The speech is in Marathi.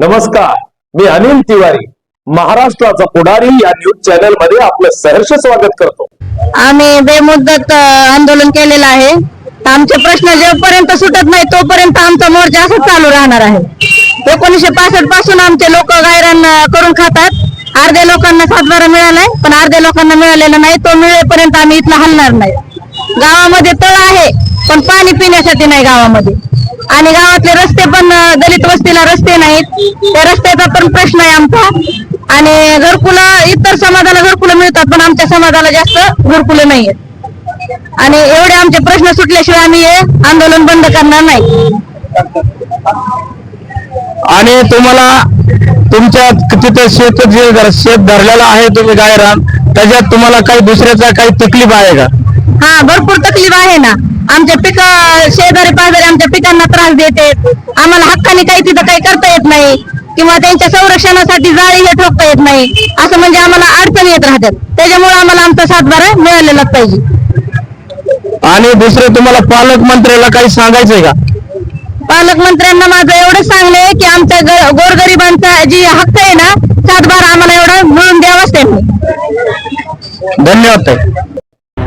नमस्कार मी अनिल तिवारी महाराष्ट्राचा पुढारी या न्यूज चॅनलमध्ये आपलं सहर्ष स्वागत करतो. आम्ही बेमुदत आंदोलन केलेलं आहे. आमचे प्रश्न जेपर्यंत सुटत नाही तोपर्यंत आमचा मोर्चा असंच चालू राहणार आहे. एकोणीसशे पासष्टपासून आमचे लोक गायरान करून खातात. अर्ध्या लोकांना सातबारा मिळालाय पण अर्ध्या लोकांना मिळालेला नाही तो मिळेपर्यंत आम्ही इथला हलणार नाही. गावामध्ये तळ आहे पण पाणी पिण्यासाठी नाही गावामध्ये. आणि गावातले रस्ते पण दलित दलित वस्तीला रस्ते नाहीत. त्या रस्त्याचा पण प्रश्न आहे आमचा. आणि घरकुलं इतर समाजाला घरकुलं मिळतात पण आमच्या समाजाला जास्त घरकुलं नाहीयेत. आणि एवढे आमचे प्रश्न सुटल्याशिवाय आम्ही हे आंदोलन बंद करणार नाही. आणि तुम्हाला तुमच्या तिथे शेत जे शेत धरलेलं आहे तुम्ही गायरान त्याच्यात तुम्हाला काही दुसऱ्याचा काही तकलीफ आहे का? हा भरपूर तकलीफ आहे ना. आमच्या पिका शेजारी पाजारी आमच्या पिकांना त्रास देते. आम्हाला हक्काने काही तिथं काही करता येत नाही. किंवा त्यांच्या संरक्षणासाठी जाळी हे ठोकता येत नाही. असं म्हणजे आम्हाला अडचण येत राहतात. त्याच्यामुळे आम्हाला आमचा सातबारा मिळालेलाच पाहिजे. आणि दुसरं तुम्हाला पालकमंत्र्याला काही सांगायचंय का? पालकमंत्र्यांना माझं एवढं आहे की आमच्या ग- गोरगरिबांचा जी हक्क आहे ना सातबारा आम्हाला एवढं मिळून द्यावाच त्यांनी. धन्यवाद ताई.